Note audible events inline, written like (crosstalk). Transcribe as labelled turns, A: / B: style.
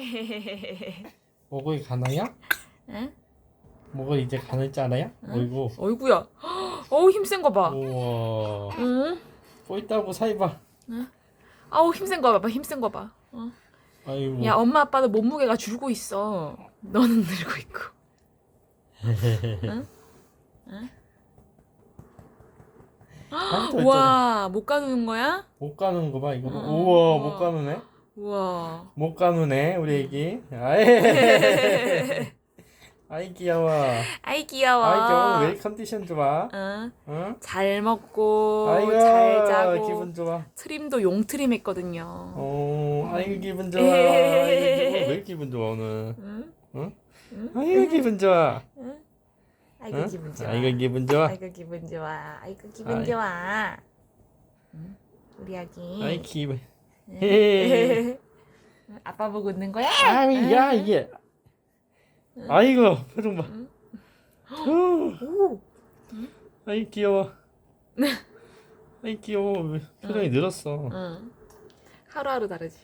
A: (laughs) 목을 가나요?
B: 응?
A: 목을 이제 가늘 줄 알아요? 어이구.
B: 어이구야. (gasps) 어우 힘센 거 봐.
A: 우와.
B: 응?
A: 뭐 있다고 사이봐.
B: 아우 힘센 거 봐봐. 힘센 거 봐. 어.
A: 아이고.
B: 야 엄마 아빠는 몸무게가 줄고 있어. 너는 늘고 있고. (laughs)
A: 아무튼 어쩌네. (gasps)
B: 우와 못 가누는 거야?
A: 못 가는 거 봐, 이거.
B: 응,
A: 우와,
B: 응.
A: 못 가누네.
B: 우와.
A: 못 가누네, 우리 애기. 아이. (laughs) 아이 귀여워.
B: 아이 귀여워.
A: 아이 귀여워. 왜 컨디션 좋아?
B: 응.
A: 응?
B: 잘 먹고
A: 아이고,
B: 잘 자고
A: 기분 좋아.
B: 트림도 용 트림 했거든요.
A: 어, 아이고 기분 좋아. 아이고, 기분- 왜 기분 좋아 오늘?
B: 응?
A: 응?
B: 응?
A: 아이고 기분 좋아.
B: 응? 아이고
A: 응?
B: 기분 좋아.
A: 아이고 기분 좋아.
B: 아이고 기분 좋아. 아이고 기분
A: 아이.
B: 좋아. 응? 우리 아기.
A: 아이 기분.
B: 응?
A: 헤헤.
B: 아빠 보고 웃는 거야?
A: 아이 야 이게. 아이고 표정 봐.
B: 오.
A: 아이 귀여워. 아이 귀여워. 표정이 늘었어.
B: 응. 하루하루 다르지.